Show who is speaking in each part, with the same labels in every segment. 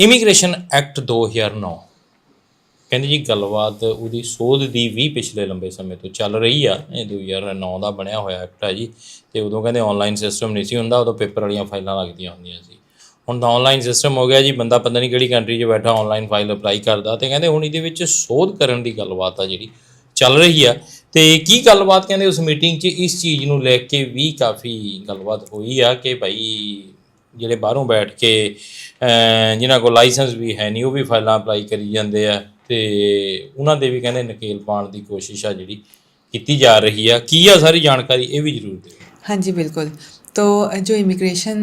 Speaker 1: Immigration act 2009 ਕਹਿੰਦੇ ਜੀ ਗੱਲਬਾਤ ਉਹਦੀ ਸੋਧ ਦੀ ਵੀ ਪਿਛਲੇ ਲੰਬੇ ਸਮੇਂ ਤੋਂ ਚੱਲ ਰਹੀ ਆ। ਇਹ 2009 ਦਾ ਬਣਿਆ ਹੋਇਆ ਐਕਟ ਆ ਜੀ। ਤੇ ਉਦੋਂ ਕਹਿੰਦੇ ਆਨਲਾਈਨ ਸਿਸਟਮ ਨਹੀਂ ਸੀ ਹੁੰਦਾ, ਉਦੋਂ ਪੇਪਰ ਵਾਲੀਆਂ ਫਾਈਲਾਂ ਲੱਗਦੀਆਂ ਹੁੰਦੀਆਂ ਸੀ। ਹੁਣ ਤਾਂ ਆਨਲਾਈਨ ਸਿਸਟਮ ਹੋ ਗਿਆ ਜੀ, ਬੰਦਾ ਪਤਾ ਨਹੀਂ ਕਿਹੜੀ ਕੰਟਰੀ 'ਚ ਬੈਠਾ ਆਨਲਾਈਨ ਫਾਈਲ ਅਪਲਾਈ ਕਰਦਾ। ਤੇ ਕਹਿੰਦੇ ਹੁਣ ਇਹਦੇ ਵਿੱਚ ਸੋਧ ਕਰਨ ਦੀ ਗੱਲਬਾਤ ਆ ਜਿਹੜੀ, ਚੱਲ ਰਹੀ ਆ। ਤੇ ਕੀ ਗੱਲਬਾਤ ਕਹਿੰਦੇ ਉਸ ਮੀਟਿੰਗ 'ਚ, ਇਸ ਚੀਜ਼ ਨੂੰ ਲੈ ਕੇ ਵੀ ਕਾਫੀ ਗੱਲਬਾਤ ਹੋਈ ਆ ਕਿ ਭਾਈ ਜਿਹੜੇ ਬਾਹਰੋਂ ਬੈਠ ਕੇ ਜਿਨ੍ਹਾਂ ਕੋਲ ਲਾਇਸੈਂਸ ਵੀ ਹੈ ਨਹੀਂ ਉਹ ਵੀ ਫਾਈਲਾਂ ਅਪਲਾਈ ਕਰੀ ਜਾਂਦੇ ਆ ਤੇ ਉਹਨਾਂ ਦੇ ਵੀ ਕਹਿੰਦੇ ਨਕੇਲ ਪਾਉਣ ਦੀ ਕੋਸ਼ਿਸ਼ ਆ ਜਿਹੜੀ ਕੀਤੀ ਜਾ ਰਹੀ ਆ ਕੀ ਆ ਸਾਰੀ ਜਾਣਕਾਰੀ ਇਹ ਵੀ ਜ਼ਰੂਰ ਦਿਓ
Speaker 2: हाँ जी बिल्कुल तो जो इमिग्रेशन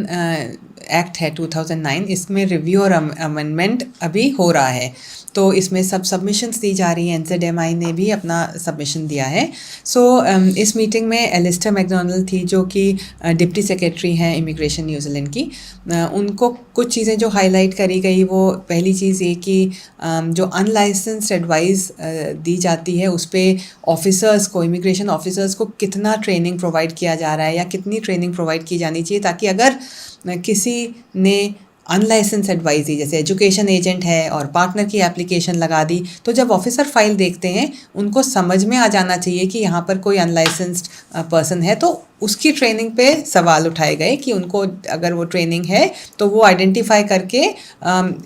Speaker 2: एक्ट है 2009 इसमें रिव्यू और अमेंडमेंट अभी हो रहा है। तो इसमें सब सबमिशंस दी जा रही हैं एनजेडएमआई ने भी अपना सबमिशन दिया है। सो so, इस मीटिंग में एलिस्टर मैकडोनल्ड थी जो कि डिप्टी सेक्रेटरी हैं इमिग्रेशन न्यूजीलैंड की। अ, उनको कुछ चीज़ें जो हाईलाइट करी गई वो पहली चीज़ ये कि अम, जो अनलाइसेंस्ड एडवाइस दी जाती है उस पर ऑफिसर्स को इमिग्रेशन ऑफिसर्स को कितना ट्रेनिंग प्रोवाइड किया जा रहा है या कितनी ट्रेनिंग प्रोवाइड की जानी चाहिए ताकि अगर किसी ने अनलाइसेंस एडवाइस दी जैसे एजुकेशन एजेंट है और पार्टनर की एप्लीकेशन लगा दी तो जब ऑफिसर फ़ाइल देखते हैं, उनको समझ में आ जाना चाहिए कि यहाँ पर कोई अनलाइसेंस्ड पर्सन है तो उसकी ट्रेनिंग पे सवाल उठाए गए कि उनको अगर वो ट्रेनिंग है तो वो आइडेंटिफाई करके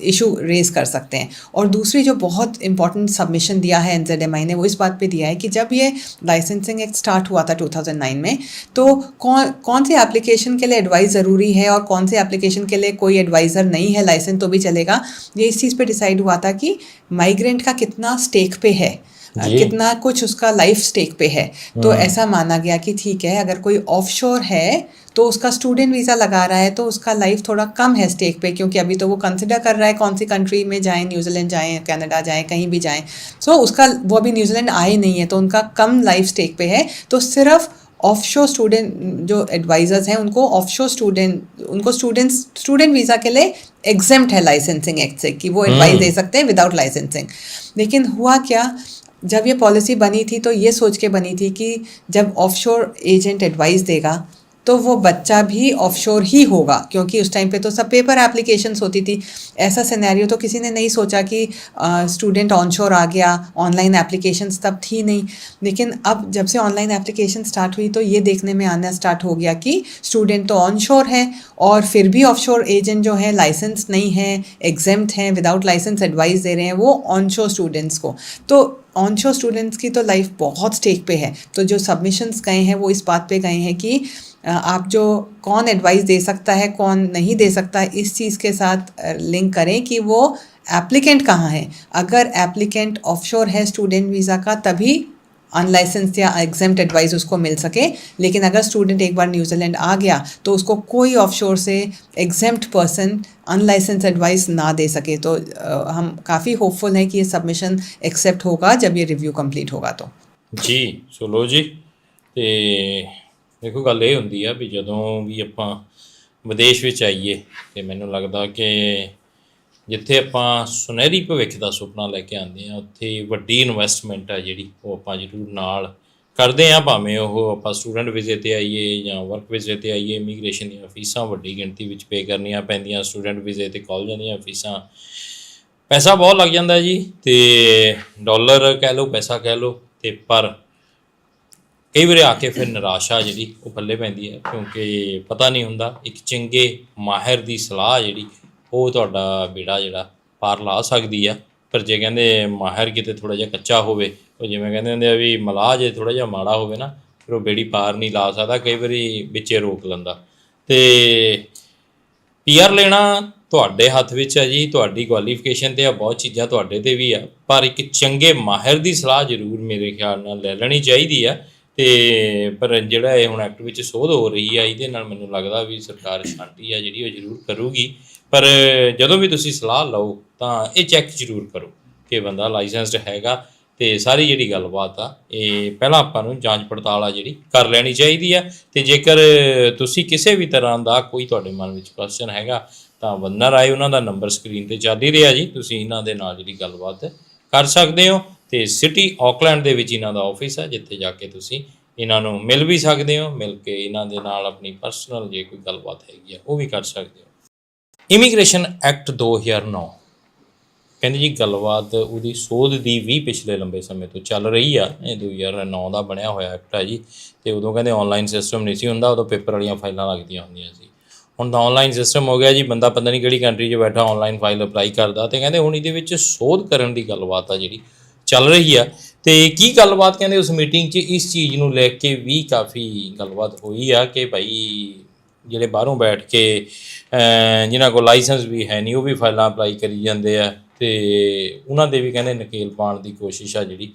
Speaker 2: इशू रेज कर सकते हैं और दूसरी जो बहुत इंपॉर्टेंट सबमिशन दिया है एन ने, वो इस बात पे दिया है कि जब ये लाइसेंसिंग एक्ट स्टार्ट हुआ था 2009 में तो कौन कौन से एप्लीकेशन के लिए एडवाइस ज़रूरी है और कौन से एप्लीकेशन के लिए कोई एडवाइज़र नहीं है लाइसेंस तो भी चलेगा ये इस चीज़ पर डिसाइड हुआ था कि माइग्रेंट का कितना स्टेक पे है। कितना कुछ उसका लाइफ स्टेक पे है। तो ऐसा माना गया कि ठीक है अगर कोई ऑफशोर है तो उसका स्टूडेंट वीज़ा लगा रहा है तो उसका लाइफ थोड़ा कम है स्टेक पे क्योंकि अभी तो वो कंसिडर कर रहा है कौन सी कंट्री में जाएँ न्यूजीलैंड जाएँ कनाडा जाएँ कहीं भी जाएँ। सो उसका वो अभी न्यूजीलैंड आए नहीं है तो उनका कम लाइफ स्टेक पे है। तो सिर्फ़ ऑफ़ ऑफशोर स्टूडेंट जो एडवाइजर्स हैं उनको ऑफ़ ऑफशोर स्टूडेंट उनको स्टूडेंट्स स्टूडेंट वीज़ा के लिए एग्जेम्प्ट है लाइसेंसिंग एक्ट से कि वो एडवाइस दे सकते हैं विदाउट लाइसेंसिंग लेकिन हुआ क्या जब ये पॉलिसी बनी थी तो ये सोच के बनी थी कि जब ऑफशोर एजेंट एडवाइस देगा तो वो बच्चा भी ऑफशोर ही होगा, क्योंकि उस टाइम पे तो सब पेपर एप्लीकेशंस होती थी। ऐसा सिनेरियो तो किसी ने नहीं सोचा कि स्टूडेंट ऑनशोर आ गया ऑनलाइन एप्लीकेशंस तब थी नहीं। लेकिन अब जब से ऑनलाइन एप्लीकेशन स्टार्ट हुई तो ये देखने में आना स्टार्ट हो गया कि स्टूडेंट तो ऑनशोर है और फिर भी ऑफशोर एजेंट जो है लाइसेंस नहीं है एग्जेम्प्ट हैं विदाउट लाइसेंस एडवाइस दे रहे हैं, वो ऑनशोर स्टूडेंट्स को। तो ऑनशोर स्टूडेंट्स की तो लाइफ बहुत स्टेक पे है। तो जो सबमिशंस गए हैं, वो इस बात पे गए हैं कि आप जो कौन एडवाइस दे सकता है कौन नहीं दे सकता है इस चीज़ के साथ लिंक करें कि वो एप्लीकेंट कहाँ है। अगर एप्लीकेंट ऑफशोर है स्टूडेंट वीज़ा का तभी अनलाइसेंस या एग्ज़ाम एडवाइस उसको मिल सके। लेकिन अगर स्टूडेंट एक बार न्यूजीलैंड आ गया तो उसको कोई ऑफशोर से एग्ज़ाम पर्सन अनलाइसेंस एडवाइस ना दे सके। तो आ, हम काफ़ी होपफुल हैं कि ये सबमिशन एक्सेप्ट होगा जब ये रिव्यू कंप्लीट होगा तो।
Speaker 1: जी सुनो जी ਦੇਖੋ ਗੱਲ ਇਹ ਹੁੰਦੀ ਆ ਵੀ ਜਦੋਂ ਵੀ ਆਪਾਂ ਵਿਦੇਸ਼ ਵਿੱਚ ਆਈਏ ਤੇ ਮੈਨੂੰ ਲੱਗਦਾ ਕਿ ਜਿੱਥੇ ਆਪਾਂ ਸੁਨਹਿਰੀ ਭਵਿੱਖ ਦਾ ਸੁਪਨਾ ਲੈ ਕੇ ਆਉਂਦੇ ਆ, ਉੱਥੇ ਵੱਡੀ ਇਨਵੈਸਟਮੈਂਟ ਆ ਜਿਹੜੀ, ਉਹ ਆਪਾਂ ਜ਼ਰੂਰ ਨਾਲ ਕਰਦੇ ਆ, ਭਾਵੇਂ ਉਹ ਆਪਾਂ ਸਟੂਡੈਂਟ ਵੀਜ਼ੇ ਤੇ ਆਈਏ ਜਾਂ ਵਰਕ ਵੀਜ਼ੇ ਤੇ ਆਈਏ ਇਮੀਗ੍ਰੇਸ਼ਨ ਦੀਆਂ ਫੀਸਾਂ ਵੱਡੀ ਗਿਣਤੀ ਵਿੱਚ ਪੇ ਕਰਨੀਆਂ ਪੈਂਦੀਆਂ ਸਟੂਡੈਂਟ ਵੀਜ਼ੇ ਤੇ ਕਾਲਜਾਂ ਦੀਆਂ ਫੀਸਾਂ ਪੈਸਾ ਬਹੁਤ ਲੱਗ ਜਾਂਦਾ ਜੀ ਤੇ ਡਾਲਰ ਕਹਿ ਲਓ, ਪੈਸਾ ਕਹਿ ਲਓ ਤੇ ਪਰ ਕਈ ਵਾਰੀ ਆ ਕੇ ਫਿਰ ਨਿਰਾਸ਼ਾ ਜਿਹੜੀ, ਉਹ ਪੱਲੇ ਪੈਂਦੀ ਹੈ ਕਿਉਂਕਿ ਪਤਾ ਨਹੀਂ ਹੁੰਦਾ, ਇੱਕ ਚੰਗੇ ਮਾਹਿਰ ਦੀ ਸਲਾਹ ਜਿਹੜੀ, ਉਹ ਤੁਹਾਡਾ ਬੇੜਾ ਜਿਹੜਾ ਪਾਰ ਲਾ ਸਕਦੀ ਆ। ਪਰ ਜੇ ਕਹਿੰਦੇ ਮਾਹਿਰ ਕਿਤੇ ਥੋੜਾ ਜਿਹਾ ਕੱਚਾ ਹੋਵੇ, ਉਹ ਜਿਵੇਂ ਕਹਿੰਦੇ ਹੁੰਦੇ ਆ ਵੀ ਮਲਾਹ ਜੇ ਥੋੜਾ ਜਿਹਾ ਮਾੜਾ ਹੋਵੇ ਨਾ, ਫਿਰ ਉਹ ਬੇੜੀ ਪਾਰ ਨਹੀਂ ਲਾ ਸਕਦਾ, ਕਈ ਵਾਰੀ ਵਿੱਚੇ ਰੋਕ ਲੈਂਦਾ। ਤੇ ਪੀਆਰ ਲੈਣਾ ਤੁਹਾਡੇ ਹੱਥ ਵਿੱਚ ਹੈ ਜੀ, ਤੁਹਾਡੀ ਕੁਆਲੀਫਿਕੇਸ਼ਨ ਤੇ ਆ, ਬਹੁਤ ਚੀਜ਼ਾਂ ਤੁਹਾਡੇ ਤੇ ਵੀ ਆ, ਪਰ ਇੱਕ ਚੰਗੇ ਮਾਹਿਰ ਦੀ ਸਲਾਹ ਜ਼ਰੂਰ ਮੇਰੇ ਖਿਆਲ ਨਾਲ ਲੈ ਲੈਣੀ ਚਾਹੀਦੀ ਆ। ਤੇ ਪਰ ਜਿਹੜਾ ਇਹ ਹੁਣ ਐਕਟ ਵਿੱਚ ਸੋਧ ਹੋ ਰਹੀ ਆ, ਇਹਦੇ ਨਾਲ ਮੈਨੂੰ ਲੱਗਦਾ ਵੀ ਸਰਕਾਰ ਸ਼ਾਂਤੀ ਆ ਜਿਹੜੀ ਉਹ ਜ਼ਰੂਰ ਕਰੂਗੀ। ਪਰ ਜਦੋਂ ਵੀ ਤੁਸੀਂ ਸਲਾਹ ਲਓ, ਤਾਂ ਇਹ ਚੈੱਕ ਜ਼ਰੂਰ ਕਰੋ ਕਿ ਬੰਦਾ ਲਾਇਸੈਂਸਡ ਹੈਗਾ ਤੇ ਸਾਰੀ ਜਿਹੜੀ ਗੱਲਬਾਤ ਆ, ਇਹ ਪਹਿਲਾਂ ਆਪਾਂ ਨੂੰ ਜਾਂਚ ਪੜਤਾਲ ਆ ਜਿਹੜੀ ਕਰ ਲੈਣੀ ਚਾਹੀਦੀ ਆ। ਤੇ ਜੇਕਰ ਤੁਸੀਂ ਕਿਸੇ ਵੀ ਤਰ੍ਹਾਂ ਦਾ ਕੋਈ ਤੁਹਾਡੇ ਮਨ ਵਿੱਚ ਕੁਐਸਚਨ ਹੈਗਾ, ਤਾਂ ਬੰਦਾ ਰਾਏ ਉਹਨਾਂ ਦਾ ਨੰਬਰ ਸਕਰੀਨ ਤੇ ਚੱਲ ਹੀ ਰਿਹਾ ਜੀ। ਤੁਸੀਂ ਇਹਨਾਂ ਦੇ ਨਾਲ ਜਿਹੜੀ ਗੱਲਬਾਤ ਕਰ ਸਕਦੇ ਹੋ। ਤੇ ਸਿਟੀ ਆਕਲੈਂਡ ਦੇ ਵਿੱਚ ਇਹਨਾਂ ਦਾ ਆਫਿਸ ਹੈ ਜਿੱਥੇ ਜਾ ਕੇ ਤੁਸੀਂ ਇਹਨਾਂ ਨੂੰ ਮਿਲ ਵੀ ਸਕਦੇ ਹੋ, ਮਿਲ ਕੇ ਇਹਨਾਂ ਦੇ ਨਾਲ ਆਪਣੀ ਪਰਸਨਲ ਜੇ ਕੋਈ ਗੱਲਬਾਤ ਹੈਗੀ ਆ, ਉਹ ਵੀ ਕਰ ਸਕਦੇ ਹੋ। ਇਮੀਗ੍ਰੇਸ਼ਨ ਐਕਟ 2009 ਕਹਿੰਦੇ ਜੀ ਗੱਲਬਾਤ ਉਹਦੀ ਸੋਧ ਦੀ ਵੀ ਪਿਛਲੇ ਲੰਬੇ ਸਮੇਂ ਤੋਂ ਚੱਲ ਰਹੀ ਆ, ਇਹ 2009 ਦਾ ਬਣਿਆ ਹੋਇਆ ਐਕਟ ਆ ਜੀ, ਤੇ ਉਦੋਂ ਕਹਿੰਦੇ ਆਨਲਾਈਨ ਸਿਸਟਮ ਨਹੀਂ ਸੀ ਹੁੰਦਾ, ਉਦੋਂ ਪੇਪਰ ਵਾਲੀਆਂ ਫਾਈਲਾਂ ਲੱਗਦੀਆਂ ਹੁੰਦੀਆਂ ਸੀ। ਹੁਣ ਤਾਂ ਆਨਲਾਈਨ ਸਿਸਟਮ ਹੋ ਗਿਆ ਜੀ, ਬੰਦਾ ਪਤਾ ਨਹੀਂ ਕਿਹੜੀ ਕੰਟਰੀ 'ਚ ਬੈਠਾ ਆਨਲਾਈਨ ਫਾਈਲ ਅਪਲਾਈ ਕਰਦਾ, ਤੇ ਕਹਿੰਦੇ ਹੁਣ ਇਹਦੇ ਵਿੱਚ ਸੋਧ ਕਰਨ ਦੀ ਗੱਲਬਾਤ ਆ ਜਿਹੜੀ ਚੱਲ ਰਹੀ ਆ ਤੇ ਕੀ ਗੱਲਬਾਤ ਕਹਿੰਦੇ ਉਸ ਮੀਟਿੰਗ 'ਚ ਇਸ ਚੀਜ਼ ਨੂੰ ਲੈ ਕੇ ਵੀ ਕਾਫੀ ਗੱਲਬਾਤ ਹੋਈ ਆ ਕਿ ਭਾਈ ਜਿਹੜੇ ਬਾਹਰੋਂ ਬੈਠ ਕੇ ਅਮ ਜਿਨ੍ਹਾਂ ਕੋਲ ਲਾਇਸੈਂਸ ਵੀ ਹੈ ਨਹੀਂ ਉਹ ਵੀ ਫਾਈਲਾਂ ਅਪਲਾਈ ਕਰੀ ਜਾਂਦੇ ਆ ਤੇ ਉਹਨਾਂ ਦੇ ਵੀ ਕਹਿੰਦੇ ਨਕੇਲ ਪਾਉਣ ਦੀ ਕੋਸ਼ਿਸ਼ ਆ ਜਿਹੜੀ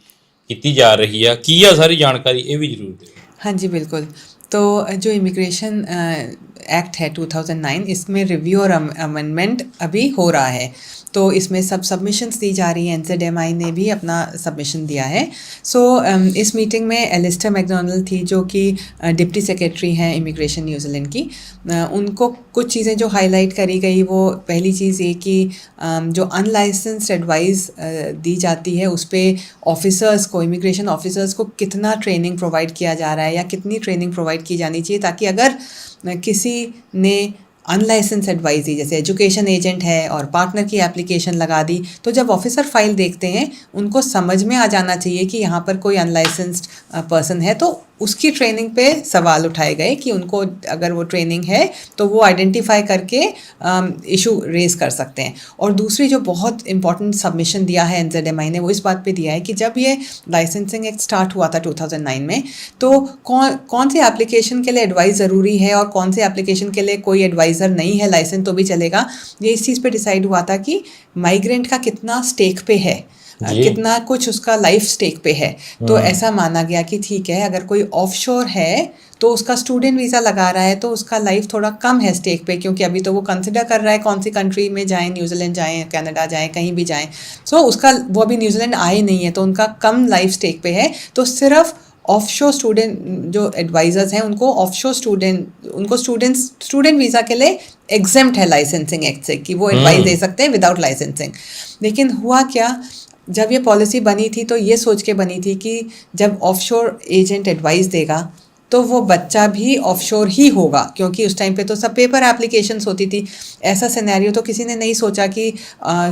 Speaker 1: ਕੀਤੀ ਜਾ ਰਹੀ ਆ ਕੀ ਆ ਸਾਰੀ ਜਾਣਕਾਰੀ ਇਹ ਵੀ ਜ਼ਰੂਰ ਦਿਓ
Speaker 2: हाँ जी बिल्कुल तो जो इमिग्रेशन एक्ट है 2009 इसमें रिव्यू और अमेंडमेंट अभी हो रहा है तो इसमें सब सबमिशंस दी जा रही हैं। एनजेडएमआई ने भी अपना सबमिशन दिया है। सो so, इस मीटिंग में एलिस्टर मैकडोनल्ड थी जो कि डिप्टी सेक्रेटरी हैं इमिग्रेशन न्यूजीलैंड की। अ, उनको कुछ चीज़ें जो हाईलाइट करी गई वो पहली चीज़ ये कि अम, जो अनलाइसेंस्ड एडवाइस दी जाती है उस पर ऑफिसर्स को इमिग्रेशन ऑफिसर्स को कितना ट्रेनिंग प्रोवाइड किया जा रहा है या कितनी ट्रेनिंग प्रोवाइड की जानी चाहिए ताकि अगर किसी ने अनलाइसेंस एडवाइस दी जैसे एजुकेशन एजेंट है और पार्टनर की एप्लीकेशन लगा दी तो जब ऑफिसर फ़ाइल देखते हैं, उनको समझ में आ जाना चाहिए कि यहाँ पर कोई अनलाइसेंस्ड पर्सन है तो उसकी ट्रेनिंग पे सवाल उठाए गए कि उनको अगर वो ट्रेनिंग है तो वो आइडेंटिफाई करके इशू रेज कर सकते हैं। और दूसरी जो बहुत इंपॉर्टेंट सबमिशन दिया है एन ने, वो इस बात पे दिया है कि जब ये लाइसेंसिंग एक्ट स्टार्ट हुआ था 2009 में तो कौन कौन से एप्लीकेशन के लिए एडवाइस ज़रूरी है और कौन से एप्लीकेशन के लिए कोई एडवाइज़र नहीं है लाइसेंस तो भी चलेगा। ये इस चीज़ पे डिसाइड हुआ था कि माइग्रेंट का कितना स्टेक पे है कितना कुछ उसका लाइफ स्टेक पे है। तो ऐसा माना गया कि ठीक है अगर कोई ऑफशोर है तो उसका स्टूडेंट वीज़ा लगा रहा है तो उसका लाइफ थोड़ा कम है स्टेक पे क्योंकि अभी तो वो कंसिडर कर रहा है कौन सी कंट्री में जाएँ न्यूजीलैंड जाएँ कनाडा जाएँ कहीं भी जाएँ। सो so, उसका वो अभी न्यूजीलैंड आए नहीं है तो उनका कम लाइफ स्टेक पे है। तो सिर्फ़ ऑफशोर स्टूडेंट जो एडवाइजर्स हैं उनको ऑफ़ शोर स्टूडेंट उनको स्टूडेंट्स स्टूडेंट वीज़ा के लिए एग्जेम्प्ट है लाइसेंसिंग एक्ट से कि वो एडवाइस दे सकते हैं विदाउट लाइसेंसिंग लेकिन हुआ क्या? जब ये पॉलिसी बनी थी तो ये सोच के बनी थी कि जब ऑफशोर एजेंट एडवाइस देगा तो वो बच्चा भी ऑफशोर ही होगा, क्योंकि उस टाइम पे तो सब पेपर एप्लीकेशंस होती थी। ऐसा सिनेरियो तो किसी ने नहीं सोचा कि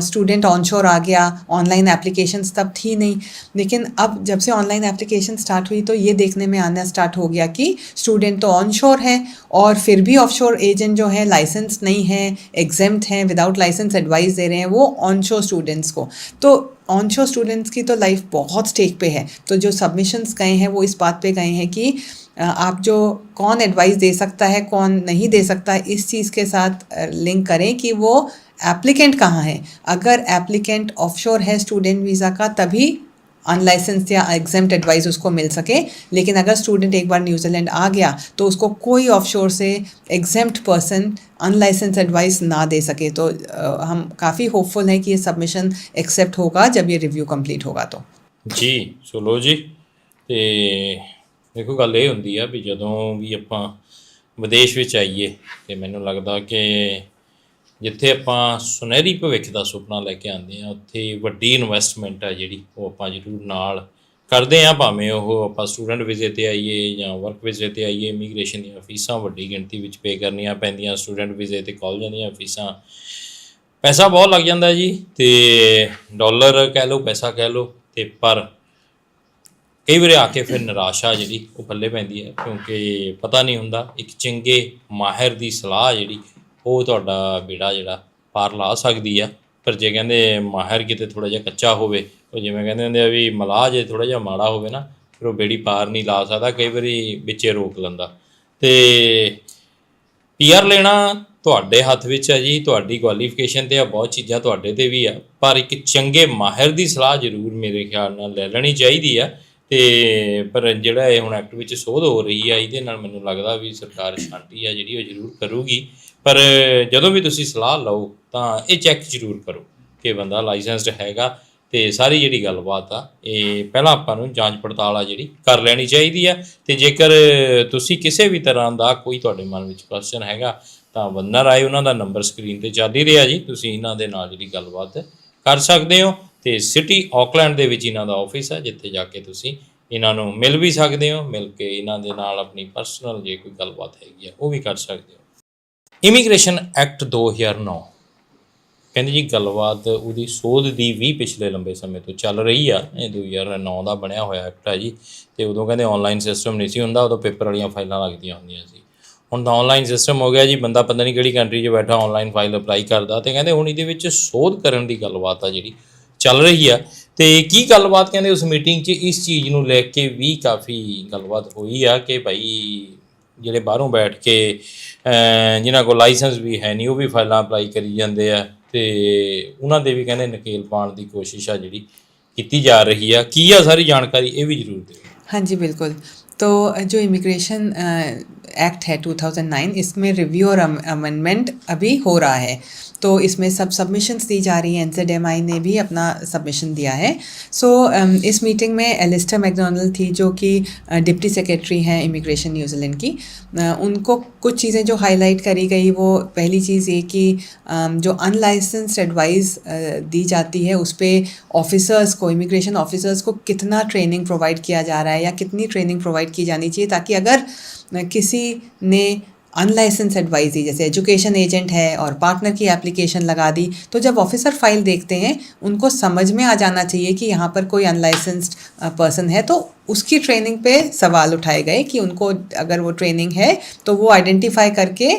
Speaker 2: स्टूडेंट ऑनशोर आ गया ऑनलाइन एप्लीकेशंस तब थी नहीं। लेकिन अब जब से ऑनलाइन एप्लीकेशन स्टार्ट हुई तो ये देखने में आना स्टार्ट हो गया कि स्टूडेंट तो ऑनशोर है और फिर भी ऑफशोर एजेंट जो है लाइसेंस नहीं है एग्जेम्प्ट हैं विदाउट लाइसेंस एडवाइस दे रहे हैं, वो ऑनशोर स्टूडेंट्स को। तो ऑनशोर स्टूडेंट्स की तो लाइफ बहुत स्टेक पे है। तो जो सबमिशंस गए हैं, वो इस बात पे गए हैं कि आप जो कौन एडवाइस दे सकता है, कौन नहीं दे सकता है इस चीज़ के साथ लिंक करें कि वो एप्लीकेंट कहाँ है। अगर एप्लीकेंट ऑफशोर है स्टूडेंट वीज़ा का, तभी अनलाइसेंस या एग्जाम्ट एडवाइस उसको मिल सके लेकिन अगर स्टूडेंट एक बार न्यूजीलैंड आ गया तो उसको कोई ऑफशोर से एग्जाम्ट पर्सन अनलाइसेंस एडवाइस ना दे सके तो अ, हम काफ़ी होपफुल हैं कि ये सबमिशन एक्सेप्ट होगा जब ये रिव्यू कंप्लीट होगा तो
Speaker 1: ਜੀ ਸੋ ਲੋ ਜੀ ਤੇ ਦੇਖੋ ਗੱਲ ਇਹ ਹੁੰਦੀ ਆ ਵੀ ਜਦੋਂ ਵੀ ਆਪਾਂ ਵਿਦੇਸ਼ ਵਿੱਚ ਆਈਏ ਤੇ ਮੈਨੂੰ ਲੱਗਦਾ ਕਿ ਜਿੱਥੇ ਆਪਾਂ ਸੁਨਹਿਰੀ ਭਵਿੱਖ ਦਾ ਸੁਪਨਾ ਲੈ ਕੇ ਆਉਂਦੇ ਆ ਉੱਥੇ ਵੱਡੀ ਇਨਵੈਸਟਮੈਂਟ ਆ ਜਿਹੜੀ ਉਹ ਆਪਾਂ ਜ਼ਰੂਰ ਨਾਲ ਕਰਦੇ ਆ ਭਾਵੇਂ ਉਹ ਆਪਾਂ ਸਟੂਡੈਂਟ ਵੀਜ਼ੇ ਤੇ ਆਈਏ ਜਾਂ ਵਰਕ ਵੀਜ਼ੇ ਤੇ ਆਈਏ ਇਮੀਗ੍ਰੇਸ਼ਨ ਦੀਆਂ ਫੀਸਾਂ ਵੱਡੀ ਗਿਣਤੀ ਵਿੱਚ ਪੇ ਕਰਨੀਆਂ ਪੈਂਦੀਆਂ ਸਟੂਡੈਂਟ ਵੀਜ਼ੇ ਤੇ ਕਾਲਜਾਂ ਦੀਆਂ ਫੀਸਾਂ ਪੈਸਾ ਬਹੁਤ ਲੱਗ ਜਾਂਦਾ ਜੀ ਤੇ ਡਾਲਰ ਕਹਿ ਲਓ, ਪੈਸਾ ਕਹਿ ਲਓ ਤੇ ਪਰ ਕਈ ਵਾਰੀ ਆ ਕੇ ਫਿਰ ਨਿਰਾਸ਼ਾ ਜਿਹੜੀ ਉਹ ਪੱਲੇ ਪੈਂਦੀ ਹੈ ਕਿਉਂਕਿ ਪਤਾ ਨਹੀਂ ਹੁੰਦਾ, ਇੱਕ ਚੰਗੇ ਮਾਹਿਰ ਦੀ ਸਲਾਹ ਜਿਹੜੀ ਉਹ ਤੁਹਾਡਾ ਬੇੜਾ ਜਿਹੜਾ ਪਾਰ ਲਾ ਸਕਦੀ ਆ। ਪਰ ਜੇ ਕਹਿੰਦੇ ਮਾਹਿਰ ਕਿਤੇ ਥੋੜਾ ਜਿਹਾ ਕੱਚਾ ਹੋਵੇ, ਉਹ ਜਿਵੇਂ ਕਹਿੰਦੇ ਹੁੰਦੇ ਆ ਵੀ ਮਲਾਹ ਜੇ ਥੋੜਾ ਜਿਹਾ ਮਾੜਾ ਹੋਵੇ ਨਾ, ਫਿਰ ਉਹ ਬੇੜੀ ਪਾਰ ਨਹੀਂ ਲਾ ਸਕਦਾ, ਕਈ ਵਾਰੀ ਵਿੱਚੇ ਰੋਕ ਲੈਂਦਾ। ਤੇ ਪੀਆਰ ਲੈਣਾ ਤੁਹਾਡੇ ਹੱਥ ਵਿੱਚ ਹੈ ਜੀ, ਤੁਹਾਡੀ ਕੁਆਲੀਫਿਕੇਸ਼ਨ ਤੇ ਆ, ਬਹੁਤ ਚੀਜ਼ਾਂ ਤੁਹਾਡੇ ਤੇ ਵੀ ਆ। ਪਰ ਇੱਕ ਚੰਗੇ ਮਾਹਿਰ ਦੀ ਸਲਾਹ ਜ਼ਰੂਰ ਮੇਰੇ ਖਿਆਲ ਨਾਲ ਲੈ ਲੈਣੀ ਚਾਹੀਦੀ ਆ। ਤੇ ਪਰ ਜਿਹੜਾ ਇਹ ਹੁਣ ਐਕਟ ਵਿੱਚ ਸੋਧ ਹੋ ਰਹੀ ਆ, ਇਹਦੇ ਨਾਲ ਮੈਨੂੰ ਲੱਗਦਾ ਵੀ ਸਰਕਾਰ ਸ਼ਾਂਤੀ ਆ ਜਿਹੜੀ ਉਹ ਜ਼ਰੂਰ ਕਰੂਗੀ। ਪਰ ਜਦੋਂ ਵੀ ਤੁਸੀਂ ਸਲਾਹ ਲਓ, ਤਾਂ ਇਹ ਚੈੱਕ ਜ਼ਰੂਰ ਕਰੋ ਕਿ ਬੰਦਾ ਲਾਇਸੈਂਸਡ ਹੈਗਾ ਤੇ ਸਾਰੀ ਜਿਹੜੀ ਗੱਲਬਾਤ ਆ, ਇਹ ਪਹਿਲਾਂ ਆਪਾਂ ਨੂੰ ਜਾਂਚ ਪੜਤਾਲ ਆ ਜਿਹੜੀ ਕਰ ਲੈਣੀ ਚਾਹੀਦੀ ਆ ਤੇ ਜੇਕਰ ਤੁਸੀਂ ਕਿਸੇ ਵੀ ਤਰ੍ਹਾਂ ਦਾ ਕੋਈ ਤੁਹਾਡੇ ਮਨ ਵਿੱਚ ਕੁਐਸਚਨ ਹੈਗਾ, ਤਾਂ ਬੰਦਾ ਰਾਏ ਉਹਨਾਂ ਦਾ ਨੰਬਰ ਸਕਰੀਨ ਤੇ ਚੱਲ ਹੀ ਰਿਹਾ ਜੀ, ਤੁਸੀਂ ਇਹਨਾਂ ਦੇ ਨਾਲ ਜਿਹੜੀ ਗੱਲਬਾਤ ਕਰ ਸਕਦੇ ਹੋ ਤੇ ਸਿਟੀ ਆਕਲੈਂਡ ਦੇ ਵਿੱਚ ਇਹਨਾਂ ਦਾ ਆਫਿਸ ਹੈ ਜਿੱਥੇ ਜਾ ਕੇ ਤੁਸੀਂ ਇਹਨਾਂ ਨੂੰ ਮਿਲ ਵੀ ਸਕਦੇ ਹੋ, ਮਿਲ ਕੇ ਇਹਨਾਂ ਦੇ ਨਾਲ ਆਪਣੀ ਪਰਸਨਲ ਜੇ ਕੋਈ ਗੱਲਬਾਤ ਹੈਗੀ ਆ, ਉਹ ਵੀ ਕਰ ਸਕਦੇ ਹੋ। ਇਮੀਗ੍ਰੇਸ਼ਨ ਐਕਟ 2009 ਕਹਿੰਦੇ ਜੀ ਗੱਲਬਾਤ ਉਹਦੀ ਸੋਧ ਦੀ ਵੀ ਪਿਛਲੇ ਲੰਬੇ ਸਮੇਂ ਤੋਂ ਚੱਲ ਰਹੀ ਆ। ਇਹ 2009 ਦਾ ਬਣਿਆ ਹੋਇਆ ਐਕਟ ਆ ਜੀ। ਤੇ ਉਦੋਂ ਕਹਿੰਦੇ ਆਨਲਾਈਨ ਸਿਸਟਮ ਨਹੀਂ ਸੀ ਹੁੰਦਾ, ਉਦੋਂ ਪੇਪਰ ਵਾਲੀਆਂ ਫਾਈਲਾਂ ਲੱਗਦੀਆਂ ਹੁੰਦੀਆਂ ਸੀ। ਹੁਣ ਤਾਂ ਆਨਲਾਈਨ ਸਿਸਟਮ ਹੋ ਗਿਆ ਜੀ, ਬੰਦਾ ਪਤਾ ਨਹੀਂ ਕਿਹੜੀ ਕੰਟਰੀ 'ਚ ਬੈਠਾ ਆਨਲਾਈਨ ਫਾਈਲ ਅਪਲਾਈ ਕਰਦਾ। ਤੇ ਕਹਿੰਦੇ ਹੁਣ ਇਹਦੇ ਵਿੱਚ ਸੋਧ ਕਰਨ ਦੀ ਗੱਲਬਾਤ ਆ ਜਿਹੜੀ, ਚੱਲ ਰਹੀ ਆ। ਤੇ ਕੀ ਗੱਲਬਾਤ ਕਹਿੰਦੇ ਉਸ ਮੀਟਿੰਗ 'ਚ, ਇਸ ਚੀਜ਼ ਨੂੰ ਲੈ ਕੇ ਵੀ ਕਾਫੀ ਗੱਲਬਾਤ ਹੋਈ ਆ ਕਿ ਭਾਈ ਜਿਹੜੇ ਬਾਹਰੋਂ ਬੈਠ ਕੇ ਜਿਨ੍ਹਾਂ ਕੋਲ ਲਾਇਸੈਂਸ ਵੀ ਹੈ ਨਹੀਂ ਉਹ ਵੀ ਫਾਈਲਾਂ ਅਪਲਾਈ ਕਰੀ ਜਾਂਦੇ ਆ ਤੇ ਉਹਨਾਂ ਦੇ ਵੀ ਕਹਿੰਦੇ ਨਕੇਲ ਪਾਉਣ ਦੀ ਕੋਸ਼ਿਸ਼ ਆ ਜਿਹੜੀ ਕੀਤੀ ਜਾ ਰਹੀ ਆ ਕੀ ਆ ਸਾਰੀ ਜਾਣਕਾਰੀ ਇਹ ਵੀ ਜ਼ਰੂਰ ਦਿਓ
Speaker 2: हाँ जी बिल्कुल तो जो इमिग्रेशन एक्ट है 2009 इसमें रिव्यू और अमेंडमेंट अभी हो रहा है तो इसमें सब सबमिशंस दी जा रही हैं। एनजेडएमआई ने भी अपना सबमिशन दिया है। सो so, इस मीटिंग में एलिस्टर मैकडोनल्ड थी जो कि डिप्टी सेक्रेटरी हैं इमिग्रेशन न्यूजीलैंड की। अ, उनको कुछ चीज़ें जो हाईलाइट करी गई वो पहली चीज़ ये कि अम, जो अनलाइसेंस्ड एडवाइस दी जाती है उस पर ऑफिसर्स को इमिग्रेशन ऑफिसर्स को कितना ट्रेनिंग प्रोवाइड किया जा रहा है या कितनी ट्रेनिंग प्रोवाइड की जानी चाहिए ताकि अगर किसी ने अनलाइसेंस एडवाइज दी जैसे एजुकेशन एजेंट है और पार्टनर की एप्लीकेशन लगा दी तो जब ऑफिसर फ़ाइल देखते हैं, उनको समझ में आ जाना चाहिए कि यहाँ पर कोई अनलाइसेंस्ड पर्सन है तो उसकी ट्रेनिंग पे सवाल उठाए गए कि उनको अगर वो ट्रेनिंग है तो वो आइडेंटिफाई करके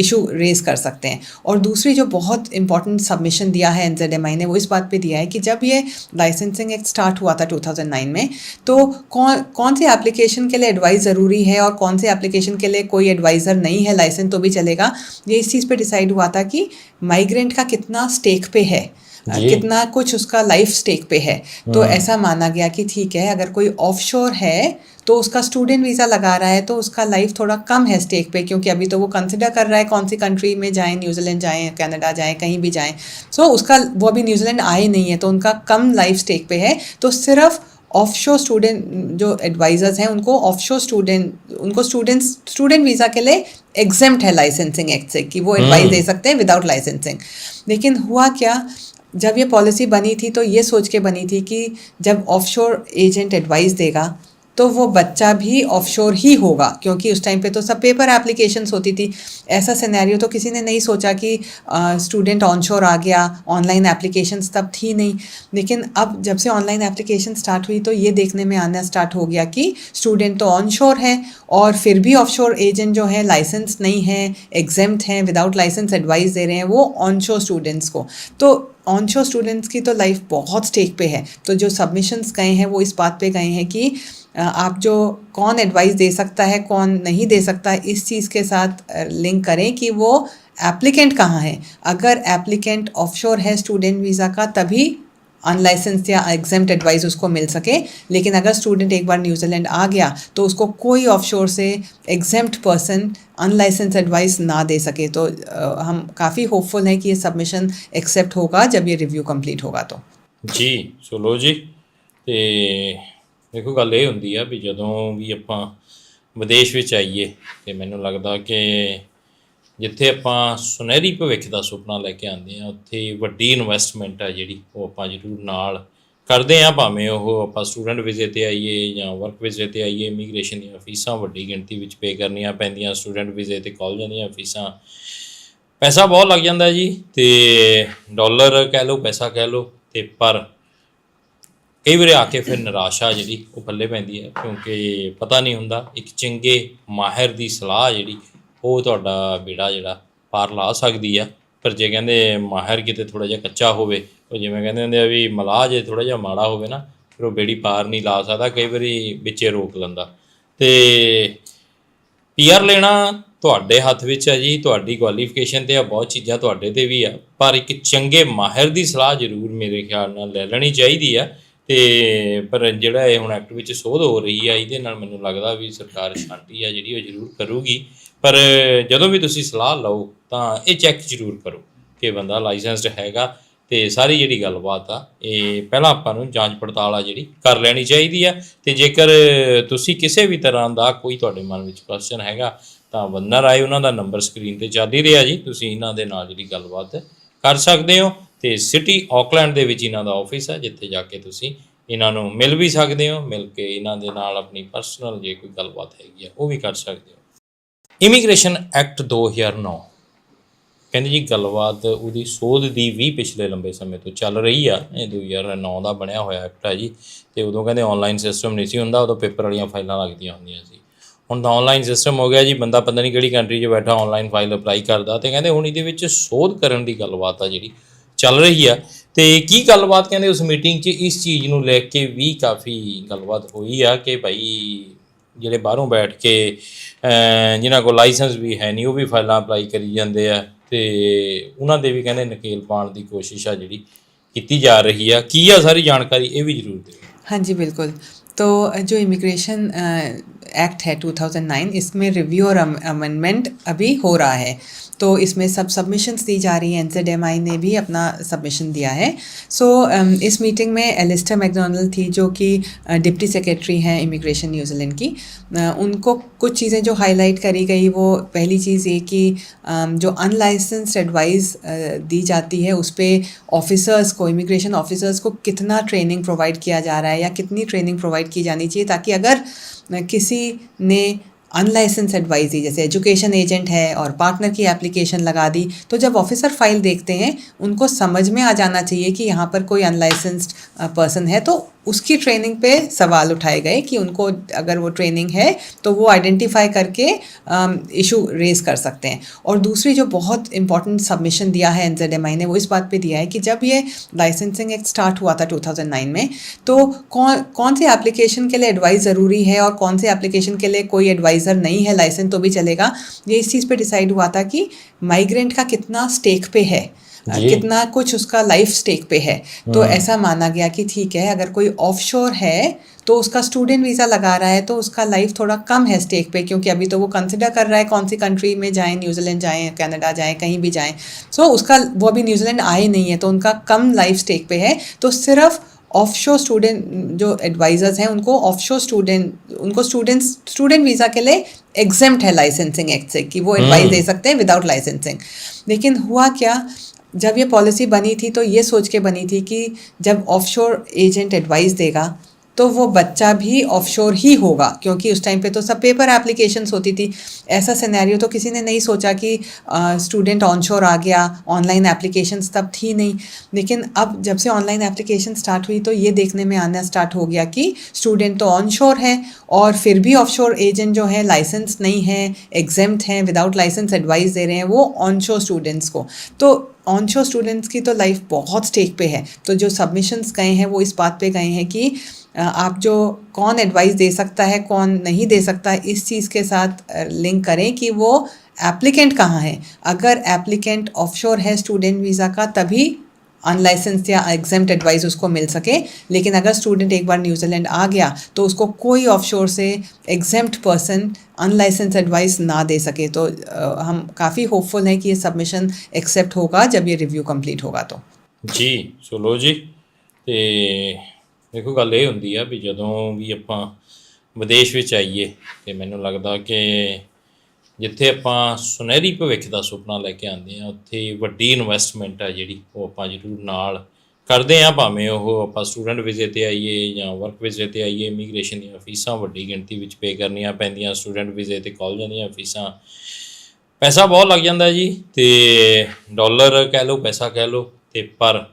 Speaker 2: इशू रेज कर सकते हैं और दूसरी जो बहुत इंपॉर्टेंट सबमिशन दिया है एन ने, वो इस बात पे दिया है कि जब ये लाइसेंसिंग एक्ट स्टार्ट हुआ था 2009 में तो कौन कौन से एप्लीकेशन के लिए एडवाइस ज़रूरी है और कौन से एप्लीकेशन के लिए कोई एडवाइज़र नहीं है लाइसेंस तो भी चलेगा ये इस चीज़ पर डिसाइड हुआ था कि माइग्रेंट का कितना स्टेक पे है। कितना कुछ उसका लाइफ स्टेक पे है। तो ऐसा माना गया कि ठीक है अगर कोई ऑफशोर है तो उसका स्टूडेंट वीज़ा लगा रहा है तो उसका लाइफ थोड़ा कम है स्टेक पे क्योंकि अभी तो वो कंसिडर कर रहा है कौन सी कंट्री में जाएँ न्यूजीलैंड जाएँ कनाडा जाएँ कहीं भी जाएँ। सो so, उसका वो अभी न्यूजीलैंड आए नहीं है तो उनका कम लाइफ स्टेक पे है। तो सिर्फ़ ऑफशोर स्टूडेंट जो एडवाइजर्स हैं उनको ऑफशोर स्टूडेंट उनको स्टूडेंट्स स्टूडेंट वीज़ा के लिए एग्जेम्प्ट है लाइसेंसिंग एक्ट से कि वो एडवाइस दे सकते हैं विदाउट लाइसेंसिंग लेकिन हुआ क्या जब ये पॉलिसी बनी थी तो ये सोच के बनी थी कि जब ऑफशोर एजेंट एडवाइस देगा तो वो बच्चा भी ऑफशोर ही होगा, क्योंकि उस टाइम पे तो सब पेपर एप्लीकेशंस होती थी। ऐसा सिनेरियो तो किसी ने नहीं सोचा कि स्टूडेंट ऑनशोर आ गया ऑनलाइन एप्लीकेशंस तब थी नहीं। लेकिन अब जब से ऑनलाइन एप्लीकेशन स्टार्ट हुई तो ये देखने में आना स्टार्ट हो गया कि स्टूडेंट तो ऑनशोर है और फिर भी ऑफशोर एजेंट जो है लाइसेंस नहीं है एग्जेम्प्ट हैं विदाउट लाइसेंस एडवाइस दे रहे हैं, वो ऑनशोर स्टूडेंट्स को। तो ऑनशोर स्टूडेंट्स की तो लाइफ बहुत स्टेक पे है। तो जो सबमिशंस गए हैं, वो इस बात पे गए हैं कि आप जो कौन एडवाइस दे सकता है कौन नहीं दे सकता है इस चीज़ के साथ लिंक करें कि वो एप्लीकेंट कहाँ है। अगर एप्लीकेंट ऑफशोर है स्टूडेंट वीज़ा का तभी अनलाइसेंस या एग्ज़ाम एडवाइस उसको मिल सके। लेकिन अगर स्टूडेंट एक बार न्यूजीलैंड आ गया तो उसको कोई ऑफशोर से एग्ज़ाम पर्सन अनलाइसेंस एडवाइस ना दे सके। तो आ, हम काफ़ी होपफुल हैं कि ये सबमिशन एक्सेप्ट होगा जब ये रिव्यू कंप्लीट होगा तो।
Speaker 1: जी सोलो जी ਦੇਖੋ ਗੱਲ ਇਹ ਹੁੰਦੀ ਆ ਵੀ ਜਦੋਂ ਵੀ ਆਪਾਂ ਵਿਦੇਸ਼ ਵਿੱਚ ਆਈਏ ਤੇ ਮੈਨੂੰ ਲੱਗਦਾ ਕਿ ਜਿੱਥੇ ਆਪਾਂ ਸੁਨਹਿਰੀ ਭਵਿੱਖ ਦਾ ਸੁਪਨਾ ਲੈ ਕੇ ਆਉਂਦੇ ਆ, ਉੱਥੇ ਵੱਡੀ ਇਨਵੈਸਟਮੈਂਟ ਆ ਜਿਹੜੀ ਉਹ ਆਪਾਂ ਜ਼ਰੂਰ ਨਾਲ ਕਰਦੇ ਆ, ਭਾਵੇਂ ਉਹ ਆਪਾਂ ਸਟੂਡੈਂਟ ਵੀਜ਼ੇ ਤੇ ਆਈਏ ਜਾਂ ਵਰਕ ਵੀਜ਼ੇ ਤੇ ਆਈਏ ਇਮੀਗ੍ਰੇਸ਼ਨ ਦੀਆਂ ਫੀਸਾਂ ਵੱਡੀ ਗਿਣਤੀ ਵਿੱਚ ਪੇ ਕਰਨੀਆਂ ਪੈਂਦੀਆਂ ਸਟੂਡੈਂਟ ਵੀਜ਼ੇ ਤੇ ਕਾਲਜਾਂ ਦੀਆਂ ਫੀਸਾਂ ਪੈਸਾ ਬਹੁਤ ਲੱਗ ਜਾਂਦਾ ਜੀ ਤੇ ਡਾਲਰ ਕਹਿ ਲਓ, ਪੈਸਾ ਕਹਿ ਲਓ ਤੇ ਪਰ ਕਈ ਵਾਰੀ ਆ ਕੇ ਫਿਰ ਨਿਰਾਸ਼ਾ ਜਿਹੜੀ, ਉਹ ਪੱਲੇ ਪੈਂਦੀ ਹੈ ਕਿਉਂਕਿ ਪਤਾ ਨਹੀਂ ਹੁੰਦਾ, ਇੱਕ ਚੰਗੇ ਮਾਹਿਰ ਦੀ ਸਲਾਹ ਜਿਹੜੀ, ਉਹ ਤੁਹਾਡਾ ਬੇੜਾ ਜਿਹੜਾ ਪਾਰ ਲਾ ਸਕਦੀ ਆ। ਪਰ ਜੇ ਕਹਿੰਦੇ ਮਾਹਿਰ ਕਿਤੇ ਥੋੜਾ ਜਿਹਾ ਕੱਚਾ ਹੋਵੇ, ਉਹ ਜਿਵੇਂ ਕਹਿੰਦੇ ਹੁੰਦੇ ਆ ਵੀ ਮਲਾਹ ਜੇ ਥੋੜਾ ਜਿਹਾ ਮਾੜਾ ਹੋਵੇ ਨਾ, ਫਿਰ ਉਹ ਬੇੜੀ ਪਾਰ ਨਹੀਂ ਲਾ ਸਕਦਾ, ਕਈ ਵਾਰੀ ਵਿੱਚੇ ਰੋਕ ਲੈਂਦਾ। ਤੇ ਪੀਆਰ ਲੈਣਾ ਤੁਹਾਡੇ ਹੱਥ ਵਿੱਚ ਹੈ ਜੀ, ਤੁਹਾਡੀ ਕੁਆਲੀਫਿਕੇਸ਼ਨ ਤੇ ਆ, ਬਹੁਤ ਚੀਜ਼ਾਂ ਤੁਹਾਡੇ ਤੇ ਵੀ ਆ, ਪਰ ਇੱਕ ਚੰਗੇ ਮਾਹਿਰ ਦੀ ਸਲਾਹ ਜ਼ਰੂਰ ਮੇਰੇ ਖਿਆਲ ਨਾਲ ਲੈ ਲੈਣੀ ਚਾਹੀਦੀ ਆ। ਤੇ ਪਰ ਜਿਹੜਾ ਇਹ ਹੁਣ ਐਕਟ ਵਿੱਚ ਸੋਧ ਹੋ ਰਹੀ ਆ, ਇਹਦੇ ਨਾਲ ਮੈਨੂੰ ਲੱਗਦਾ ਵੀ ਸਰਕਾਰ ਸ਼ਾਂਤੀ ਆ ਜਿਹੜੀ ਉਹ ਜ਼ਰੂਰ ਕਰੂਗੀ। ਪਰ ਜਦੋਂ ਵੀ ਤੁਸੀਂ ਸਲਾਹ ਲਓ, ਤਾਂ ਇਹ ਚੈੱਕ ਜ਼ਰੂਰ ਕਰੋ ਕਿ ਬੰਦਾ ਲਾਇਸੈਂਸਡ ਹੈਗਾ ਤੇ ਸਾਰੀ ਜਿਹੜੀ ਗੱਲਬਾਤ ਆ, ਇਹ ਪਹਿਲਾਂ ਆਪਾਂ ਨੂੰ ਜਾਂਚ ਪੜਤਾਲ ਆ ਜਿਹੜੀ ਕਰ ਲੈਣੀ ਚਾਹੀਦੀ ਆ। ਤੇ ਜੇਕਰ ਤੁਸੀਂ ਕਿਸੇ ਵੀ ਤਰ੍ਹਾਂ ਦਾ ਕੋਈ ਤੁਹਾਡੇ ਮਨ ਵਿੱਚ ਕੁਐਸਚਨ ਹੈਗਾ, ਤਾਂ ਬੰਦਾ ਰਾਏ ਉਹਨਾਂ ਦਾ ਨੰਬਰ ਸਕਰੀਨ ਤੇ ਚੱਲ ਹੀ ਰਿਹਾ ਜੀ। ਤੁਸੀਂ ਇਹਨਾਂ ਦੇ ਨਾਲ ਜਿਹੜੀ ਗੱਲਬਾਤ ਕਰ ਸਕਦੇ ਹੋ। ਤੇ ਸਿਟੀ ਆਕਲੈਂਡ ਦੇ ਵਿੱਚ ਇਹਨਾਂ ਦਾ ਆਫਿਸ ਹੈ ਜਿੱਥੇ ਜਾ ਕੇ ਤੁਸੀਂ ਇਹਨਾਂ ਨੂੰ ਮਿਲ ਵੀ ਸਕਦੇ ਹੋ, ਮਿਲ ਕੇ ਇਹਨਾਂ ਦੇ ਨਾਲ ਆਪਣੀ ਪਰਸਨਲ ਜੇ ਕੋਈ ਗੱਲਬਾਤ ਹੈਗੀ ਆ, ਉਹ ਵੀ ਕਰ ਸਕਦੇ ਹੋ। ਇਮੀਗ੍ਰੇਸ਼ਨ ਐਕਟ 2009 ਕਹਿੰਦੇ ਜੀ ਗੱਲਬਾਤ ਉਹਦੀ ਸੋਧ ਦੀ ਵੀ ਪਿਛਲੇ ਲੰਬੇ ਸਮੇਂ ਤੋਂ ਚੱਲ ਰਹੀ ਆ, ਇਹ 2009 ਦਾ ਬਣਿਆ ਹੋਇਆ ਐਕਟ ਆ ਜੀ, ਤੇ ਉਦੋਂ ਕਹਿੰਦੇ ਆਨਲਾਈਨ ਸਿਸਟਮ ਨਹੀਂ ਸੀ ਹੁੰਦਾ, ਉਦੋਂ ਪੇਪਰ ਵਾਲੀਆਂ ਫਾਈਲਾਂ ਲੱਗਦੀਆਂ ਹੁੰਦੀਆਂ ਸੀ। ਹੁਣ ਤਾਂ ਆਨਲਾਈਨ ਸਿਸਟਮ ਹੋ ਗਿਆ ਜੀ, ਬੰਦਾ ਪਤਾ ਨਹੀਂ ਕਿਹੜੀ ਕੰਟਰੀ 'ਚ ਬੈਠਾ ਆਨਲਾਈਨ ਫਾਈਲ ਅਪਲਾਈ ਕਰਦਾ, ਤੇ ਕਹਿੰਦੇ ਹੁਣ ਇਹਦੇ ਵਿੱਚ ਸੋਧ ਕਰਨ ਦੀ ਗੱਲਬਾਤ ਆ ਜਿਹੜੀ ਚੱਲ ਰਹੀ ਆ ਤੇ ਕੀ ਗੱਲਬਾਤ ਕਹਿੰਦੇ ਉਸ ਮੀਟਿੰਗ 'ਚ ਇਸ ਚੀਜ਼ ਨੂੰ ਲੈ ਕੇ ਵੀ ਕਾਫੀ ਗੱਲਬਾਤ ਹੋਈ ਆ ਕਿ ਭਾਈ ਜਿਹੜੇ ਬਾਹਰੋਂ ਬੈਠ ਕੇ ਅਮ ਜਿਨ੍ਹਾਂ ਕੋਲ ਲਾਇਸੈਂਸ ਵੀ ਹੈ ਨਹੀਂ ਉਹ ਵੀ ਫਾਈਲਾਂ ਅਪਲਾਈ ਕਰੀ ਜਾਂਦੇ ਆ ਤੇ ਉਹਨਾਂ ਦੇ ਵੀ ਕਹਿੰਦੇ ਨਕੇਲ ਪਾਉਣ ਦੀ ਕੋਸ਼ਿਸ਼ ਆ ਜਿਹੜੀ ਕੀਤੀ ਜਾ ਰਹੀ ਆ ਕੀ ਆ ਸਾਰੀ ਜਾਣਕਾਰੀ ਇਹ ਵੀ ਜ਼ਰੂਰ ਦਿਓ
Speaker 2: हाँ जी बिल्कुल तो जो इमिग्रेशन एक्ट है 2009 इसमें रिव्यू और अमेंडमेंट अभी हो रहा है तो इसमें सब सबमिशंस दी जा रही हैं। एनजेडएमआई ने भी अपना सबमिशन दिया है। सो so, इस मीटिंग में एलिस्टर मैकडोनल्ड थी जो कि डिप्टी सेक्रेटरी हैं इमिग्रेशन न्यूजीलैंड की। अ, उनको कुछ चीज़ें जो हाईलाइट करी गई वो पहली चीज़ ये कि अम, जो अनलाइसेंस्ड एडवाइस दी जाती है उस पर ऑफिसर्स को इमिग्रेशन ऑफिसर्स को कितना ट्रेनिंग प्रोवाइड किया जा रहा है या कितनी ट्रेनिंग प्रोवाइड की जानी चाहिए ताकि अगर किसी ने अनलाइसेंस एडवाइस दी जैसे एजुकेशन एजेंट है और पार्टनर की एप्लीकेशन लगा दी तो जब ऑफिसर फ़ाइल देखते हैं, उनको समझ में आ जाना चाहिए कि यहाँ पर कोई अनलाइसेंस्ड पर्सन है तो उसकी ट्रेनिंग पे सवाल उठाए गए कि उनको अगर वो ट्रेनिंग है तो वो आइडेंटिफाई करके इशू रेज कर सकते हैं। और दूसरी जो बहुत इंपॉर्टेंट सबमिशन दिया है एन ने, वो इस बात पे दिया है कि जब ये लाइसेंसिंग एक्ट स्टार्ट हुआ था 2009 में तो कौन कौन से एप्लीकेशन के लिए एडवाइस ज़रूरी है और कौन से एप्लीकेशन के लिए कोई एडवाइज़र नहीं है लाइसेंस तो भी चलेगा। ये इस चीज़ पे डिसाइड हुआ था कि माइग्रेंट का कितना स्टेक पे है कितना कुछ उसका लाइफ स्टेक पे है। तो ऐसा माना गया कि ठीक है अगर कोई ऑफशोर है तो उसका स्टूडेंट वीज़ा लगा रहा है तो उसका लाइफ थोड़ा कम है स्टेक पे क्योंकि अभी तो वो कंसिडर कर रहा है कौन सी कंट्री में जाएँ न्यूजीलैंड जाएँ कनाडा जाएँ कहीं भी जाएँ। सो so, उसका वो अभी न्यूजीलैंड आए नहीं है तो उनका कम लाइफ स्टेक पे है। तो सिर्फ़ ऑफशोर स्टूडेंट जो एडवाइजर्स हैं उनको ऑफ़ शोर स्टूडेंट उनको स्टूडेंट्स स्टूडेंट वीज़ा के लिए एग्जेम्प्ट है लाइसेंसिंग एक्ट से कि वो एडवाइस दे सकते हैं विदाउट लाइसेंसिंग लेकिन हुआ क्या? जब ये पॉलिसी बनी थी तो ये सोच के बनी थी कि जब ऑफशोर एजेंट एडवाइस देगा तो वो बच्चा भी ऑफशोर ही होगा, क्योंकि उस टाइम पे तो सब पेपर एप्लीकेशंस होती थी। ऐसा सिनेरियो तो किसी ने नहीं सोचा कि स्टूडेंट ऑनशोर आ गया ऑनलाइन एप्लीकेशंस तब थी नहीं। लेकिन अब जब से ऑनलाइन एप्लीकेशन स्टार्ट हुई तो ये देखने में आना स्टार्ट हो गया कि स्टूडेंट तो ऑनशोर है और फिर भी ऑफशोर एजेंट जो है लाइसेंस नहीं है एग्जेम्प्ट हैं विदाउट लाइसेंस एडवाइस दे रहे हैं, वो ऑनशोर स्टूडेंट्स को। तो ऑनशोर स्टूडेंट्स की तो लाइफ बहुत स्टेक पे है। तो जो सबमिशंस गए हैं, वो इस बात पे गए हैं कि आप जो कौन एडवाइस दे सकता है कौन नहीं दे सकता है इस चीज़ के साथ लिंक करें कि वो एप्लीकेंट कहाँ है। अगर एप्लीकेंट ऑफशोर है स्टूडेंट वीज़ा का तभी अनलाइसेंस या एग्ज़ाम एडवाइस उसको मिल सके। लेकिन अगर स्टूडेंट एक बार न्यूजीलैंड आ गया तो उसको कोई ऑफशोर से एग्ज़ाम पर्सन अनलाइसेंस एडवाइस ना दे सके। तो आ, हम काफ़ी होपफुल हैं कि ये सबमिशन एक्सेप्ट होगा जब ये रिव्यू कंप्लीट होगा तो।
Speaker 1: जी सुनो जी ते ਦੇਖੋ ਗੱਲ ਇਹ ਹੁੰਦੀ ਆ ਵੀ ਜਦੋਂ ਵੀ ਆਪਾਂ ਵਿਦੇਸ਼ ਵਿੱਚ ਆਈਏ ਤੇ ਮੈਨੂੰ ਲੱਗਦਾ ਕਿ ਜਿੱਥੇ ਆਪਾਂ ਸੁਨਹਿਰੀ ਭਵਿੱਖ ਦਾ ਸੁਪਨਾ ਲੈ ਕੇ ਆਉਂਦੇ ਆ, ਉੱਥੇ ਵੱਡੀ ਇਨਵੈਸਟਮੈਂਟ ਆ ਜਿਹੜੀ ਉਹ ਆਪਾਂ ਜ਼ਰੂਰ ਨਾਲ ਕਰਦੇ ਆ, ਭਾਵੇਂ ਉਹ ਆਪਾਂ ਸਟੂਡੈਂਟ ਵੀਜ਼ੇ ਤੇ ਆਈਏ ਜਾਂ ਵਰਕ ਵੀਜ਼ੇ ਤੇ ਆਈਏ ਇਮੀਗ੍ਰੇਸ਼ਨ ਦੀਆਂ ਫੀਸਾਂ ਵੱਡੀ ਗਿਣਤੀ ਵਿੱਚ ਪੇ ਕਰਨੀਆਂ ਪੈਂਦੀਆਂ ਸਟੂਡੈਂਟ ਵੀਜ਼ੇ ਤੇ ਕਾਲਜਾਂ ਦੀਆਂ ਫੀਸਾਂ ਪੈਸਾ ਬਹੁਤ ਲੱਗ ਜਾਂਦਾ ਜੀ ਤੇ ਡਾਲਰ ਕਹਿ ਲਓ, ਪੈਸਾ ਕਹਿ ਲਓ ਤੇ ਪਰ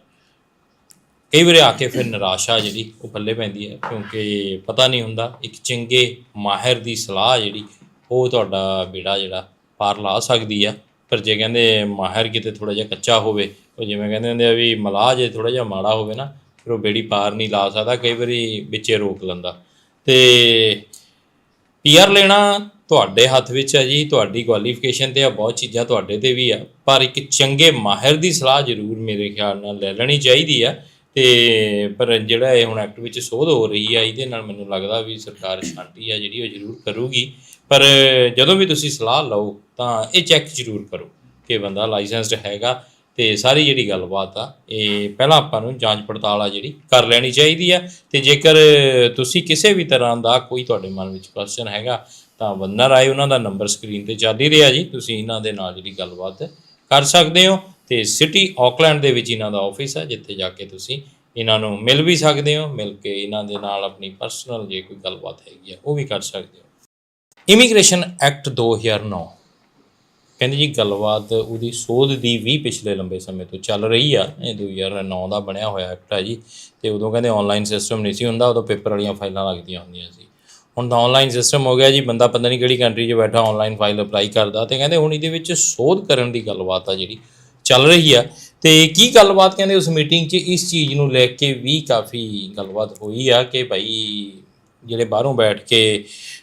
Speaker 1: ਕਈ ਵਾਰੀ ਆ ਕੇ ਫਿਰ ਨਿਰਾਸ਼ਾ ਜਿਹੜੀ, ਉਹ ਪੱਲੇ ਪੈਂਦੀ ਹੈ ਕਿਉਂਕਿ ਪਤਾ ਨਹੀਂ ਹੁੰਦਾ, ਇੱਕ ਚੰਗੇ ਮਾਹਿਰ ਦੀ ਸਲਾਹ ਜਿਹੜੀ, ਉਹ ਤੁਹਾਡਾ ਬੇੜਾ ਜਿਹੜਾ ਪਾਰ ਲਾ ਸਕਦੀ ਆ। ਪਰ ਜੇ ਕਹਿੰਦੇ ਮਾਹਿਰ ਕਿਤੇ ਥੋੜਾ ਜਿਹਾ ਕੱਚਾ ਹੋਵੇ, ਉਹ ਜਿਵੇਂ ਕਹਿੰਦੇ ਹੁੰਦੇ ਆ ਵੀ ਮਲਾਹ ਜੇ ਥੋੜਾ ਜਿਹਾ ਮਾੜਾ ਹੋਵੇ ਨਾ, ਫਿਰ ਉਹ ਬੇੜੀ ਪਾਰ ਨਹੀਂ ਲਾ ਸਕਦਾ, ਕਈ ਵਾਰੀ ਵਿੱਚੇ ਰੋਕ ਲੈਂਦਾ। ਤੇ ਪੀਆਰ ਲੈਣਾ ਤੁਹਾਡੇ ਹੱਥ ਵਿੱਚ ਹੈ ਜੀ, ਤੁਹਾਡੀ ਕੁਆਲੀਫਿਕੇਸ਼ਨ ਤੇ ਆ, ਬਹੁਤ ਚੀਜ਼ਾਂ ਤੁਹਾਡੇ ਤੇ ਵੀ ਆ, ਪਰ ਇੱਕ ਚੰਗੇ ਮਾਹਿਰ ਦੀ ਸਲਾਹ ਜ਼ਰੂਰ ਮੇਰੇ ਖਿਆਲ ਨਾਲ ਲੈ ਲੈਣੀ ਚਾਹੀਦੀ ਆ। ਤੇ ਪਰ ਜਿਹੜਾ ਇਹ ਹੁਣ ਐਕਟ ਵਿੱਚ ਸੋਧ ਹੋ ਰਹੀ ਆ, ਇਹਦੇ ਨਾਲ ਮੈਨੂੰ ਲੱਗਦਾ ਵੀ ਸਰਕਾਰ ਸ਼ਾਂਤੀ ਆ ਜਿਹੜੀ ਉਹ ਜ਼ਰੂਰ ਕਰੂਗੀ। ਪਰ ਜਦੋਂ ਵੀ ਤੁਸੀਂ ਸਲਾਹ ਲਓ, ਤਾਂ ਇਹ ਚੈੱਕ ਜ਼ਰੂਰ ਕਰੋ ਕਿ ਬੰਦਾ ਲਾਇਸੈਂਸਡ ਹੈਗਾ ਤੇ ਸਾਰੀ ਜਿਹੜੀ ਗੱਲਬਾਤ ਆ, ਇਹ ਪਹਿਲਾਂ ਆਪਾਂ ਨੂੰ ਜਾਂਚ ਪੜਤਾਲ ਆ ਜਿਹੜੀ ਕਰ ਲੈਣੀ ਚਾਹੀਦੀ ਆ। ਤੇ ਜੇਕਰ ਤੁਸੀਂ ਕਿਸੇ ਵੀ ਤਰ੍ਹਾਂ ਦਾ ਕੋਈ ਤੁਹਾਡੇ ਮਨ ਵਿੱਚ ਕੁਐਸਚਨ ਹੈਗਾ, ਤਾਂ ਬੰਦਾ ਰਾਏ ਉਹਨਾਂ ਦਾ ਨੰਬਰ ਸਕਰੀਨ ਤੇ ਚੱਲ ਹੀ ਰਿਹਾ ਜੀ। ਤੁਸੀਂ ਇਹਨਾਂ ਦੇ ਨਾਲ ਜਿਹੜੀ ਗੱਲਬਾਤ ਕਰ ਸਕਦੇ ਹੋ। ਤੇ ਸਿਟੀ ਆਕਲੈਂਡ ਦੇ ਵਿੱਚ ਇਹਨਾਂ ਦਾ ਆਫਿਸ ਹੈ ਜਿੱਥੇ ਜਾ ਕੇ ਤੁਸੀਂ ਇਹਨਾਂ ਨੂੰ ਮਿਲ ਵੀ ਸਕਦੇ ਹੋ, ਮਿਲ ਕੇ ਇਹਨਾਂ ਦੇ ਨਾਲ ਆਪਣੀ ਪਰਸਨਲ ਜੇ ਕੋਈ ਗੱਲਬਾਤ ਹੈਗੀ ਆ, ਉਹ ਵੀ ਕਰ ਸਕਦੇ ਹੋ। ਇਮੀਗ੍ਰੇਸ਼ਨ ਐਕਟ 2009 ਕਹਿੰਦੇ ਜੀ ਗੱਲਬਾਤ ਉਹਦੀ ਸੋਧ ਦੀ ਵੀ ਪਿਛਲੇ ਲੰਬੇ ਸਮੇਂ ਤੋਂ ਚੱਲ ਰਹੀ ਆ, ਇਹ 2009 ਦਾ ਬਣਿਆ ਹੋਇਆ ਐਕਟ ਆ ਜੀ, ਤੇ ਉਦੋਂ ਕਹਿੰਦੇ ਆਨਲਾਈਨ ਸਿਸਟਮ ਨਹੀਂ ਸੀ ਹੁੰਦਾ, ਉਦੋਂ ਪੇਪਰ ਵਾਲੀਆਂ ਫਾਈਲਾਂ ਲੱਗਦੀਆਂ ਹੁੰਦੀਆਂ ਸੀ। ਹੁਣ ਤਾਂ ਆਨਲਾਈਨ ਸਿਸਟਮ ਹੋ ਗਿਆ ਜੀ, ਬੰਦਾ ਪਤਾ ਨਹੀਂ ਕਿਹੜੀ ਕੰਟਰੀ 'ਚ ਬੈਠਾ ਆਨਲਾਈਨ ਫਾਈਲ ਅਪਲਾਈ ਕਰਦਾ, ਤੇ ਕਹਿੰਦੇ ਹੁਣ ਇਹਦੇ ਵਿੱਚ ਸੋਧ ਕਰਨ ਦੀ ਗੱਲਬਾਤ ਆ ਜਿਹੜੀ ਚੱਲ ਰਹੀ ਆ ਤੇ ਕੀ ਗੱਲਬਾਤ ਕਹਿੰਦੇ ਉਸ ਮੀਟਿੰਗ 'ਚ ਇਸ ਚੀਜ਼ ਨੂੰ ਲੈ ਕੇ ਵੀ ਕਾਫੀ ਗੱਲਬਾਤ ਹੋਈ ਆ ਕਿ ਭਾਈ ਜਿਹੜੇ ਬਾਹਰੋਂ ਬੈਠ ਕੇ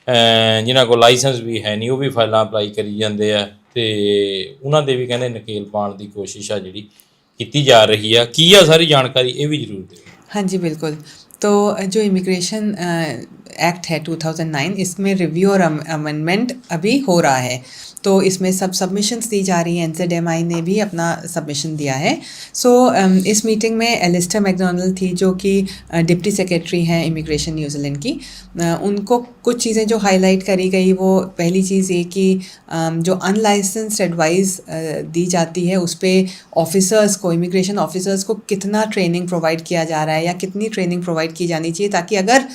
Speaker 1: ਅਹ ਜਿਨ੍ਹਾਂ ਕੋਲ ਲਾਇਸੈਂਸ ਵੀ ਹੈ ਨਹੀਂ ਉਹ ਵੀ ਫਾਈਲਾਂ ਅਪਲਾਈ ਕਰੀ ਜਾਂਦੇ ਆ ਤੇ ਉਹਨਾਂ ਦੇ ਵੀ ਕਹਿੰਦੇ ਨਕੇਲ ਪਾਉਣ ਦੀ ਕੋਸ਼ਿਸ਼ ਆ ਜਿਹੜੀ ਕੀਤੀ ਜਾ ਰਹੀ ਆ ਕੀ ਆ ਸਾਰੀ ਜਾਣਕਾਰੀ ਇਹ ਵੀ ਜ਼ਰੂਰ ਦਿਓ
Speaker 2: हाँ जी बिल्कुल तो जो इमिग्रेशन एक्ट है 2009 इसमें रिव्यू और अमेंडमेंट अभी हो रहा है तो इसमें सब सबमिशंस दी जा रही हैं। एनजेडएमआई ने भी अपना सबमिशन दिया है। सो so, इस मीटिंग में एलिस्टर मैकडोनल्ड थी जो कि डिप्टी सेक्रेटरी हैं इमिग्रेशन न्यूजीलैंड की। अ, उनको कुछ चीज़ें जो हाईलाइट करी गई वो पहली चीज़ ये कि अम, जो अनलाइसेंस्ड एडवाइस दी जाती है उस पर ऑफिसर्स को इमिग्रेशन ऑफिसर्स को कितना ट्रेनिंग प्रोवाइड किया जा रहा है या कितनी ट्रेनिंग प्रोवाइड की जानी चाहिए ताकि अगर